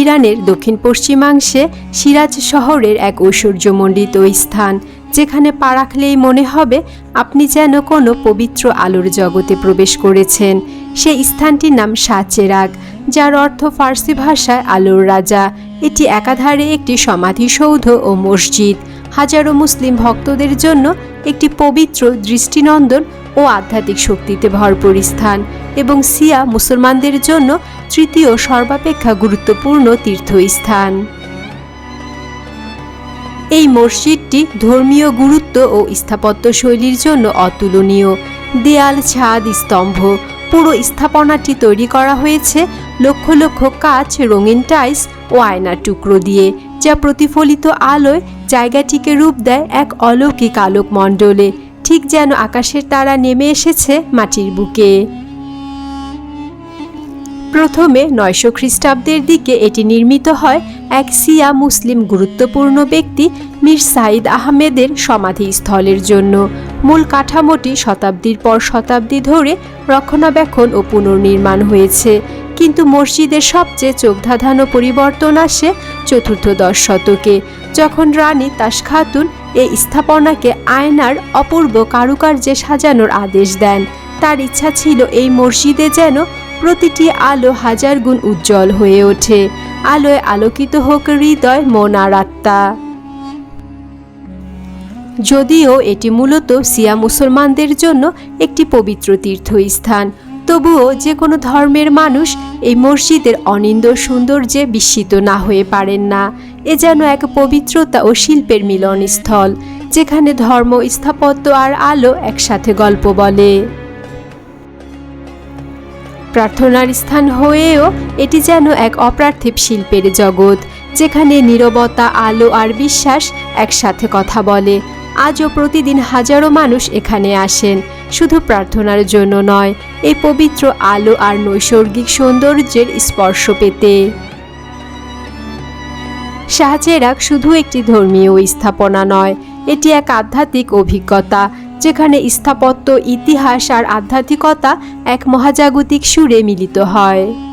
ইরানের দক্ষিণ পশ্চিমাংশে সিরাজ শহরের এক ঐশ্বর্যমণ্ডিত স্থান, যেখানে পা রাখলেই মনে হবে আপনি যেন কোনো পবিত্র আলোর জগতে প্রবেশ করেছেন। সেই স্থানটির নাম সাচেরাগ যার অর্থ ফার্সি ভাষায় আলোর রাজা। এটি একাধারে একটি সমাধিসৌধ ও মসজিদ। হাজারো মুসলিম ভক্তদের জন্য একটি পবিত্র দৃষ্টিনন্দন ও আধ্যাত্মিক শক্তিতে ভরপুর স্থান এবং সিয়া মুসলমানদের জন্য তৃতীয় সর্বাপেক্ষা গুরুত্বপূর্ণ তীর্থস্থান। এই মসজিদটি ধর্মীয় গুরুত্ব ও স্থাপত্য শৈলীর জন্য অতুলনীয়। দেয়াল, ছাদ, স্তম্ভ, পুরো স্থাপনাটি তৈরি করা হয়েছে লক্ষ লক্ষ কাচ, রঙিন টাইস ও আয়নার টুকরো দিয়ে, যা প্রতিফলিত আলোয় জায়গাটিকে রূপ দেয় এক অলৌকিক আলোক মণ্ডলে ঠিক যেন আকাশের তারা নেমে এসেছে মাটির বুকে। প্রথমে নয়শো খ্রিস্টাব্দের দিকে এটি নির্মিত হয় এক সিয়া মুসলিম গুরুত্বপূর্ণ ব্যক্তি মীর সাইদ আহমেদের সমাধিস্থলের জন্য। মূল কাঠামোটি শতাব্দীর পর শতাব্দী ধরে রক্ষণাবেক্ষণ ও পুনর্নির্মাণ হয়েছে। কিন্তু মসজিদের সবচেয়ে চোখধাঁধানো পরিবর্তন আসে চতুর্থ দশ শতকে, যখন রানী তাস খাতুন এই স্থাপনাকে আয়নার অপূর্ব কারুকার্যে সাজানোর আদেশ দেন। তার ইচ্ছা ছিল এই মসজিদে যেন প্রতিটি আলো হাজার গুণ উজ্জ্বল হয়ে ওঠে। আলোয় আলোকিত হোক হৃদয় মন আর আত্মা। যদিও এটি মূলত সিয়া মুসলমানদের জন্য একটি পবিত্র তীর্থস্থান তবুও যে কোনো ধর্মের মানুষ এই মসজিদের অনিন্দ সৌন্দর্যে বিস্মিত না হয়ে পারেন না। এ যেন এক পবিত্রতা ও শিল্পের মিলনস্থল, যেখানে ধর্ম, স্থাপত্য আর আলো একসাথে গল্প বলে। প্রার্থনার স্থান হয়েও এটি যেন এক অপ্রার্থিব শিল্পের জগৎ, যেখানে নীরবতা, আলো আর বিশ্বাস একসাথে কথা বলে। আজও প্রতিদিন হাজারো মানুষ এখানে আসেন। শুধু প্রার্থনার জন্য নয় এই পবিত্র আলো আর নৈসর্গিক সৌন্দর্যের স্পর্শ পেতে। শাহচেরাক শুধু একটি ধর্মীয় স্থাপনা নয়, এটি এক আধ্যাত্মিক অভিজ্ঞতা, যেখানে স্থাপত্য, ইতিহাস আর আধ্যাত্মিকতা এক মহাজাগতিক সুরে মিলিত হয়।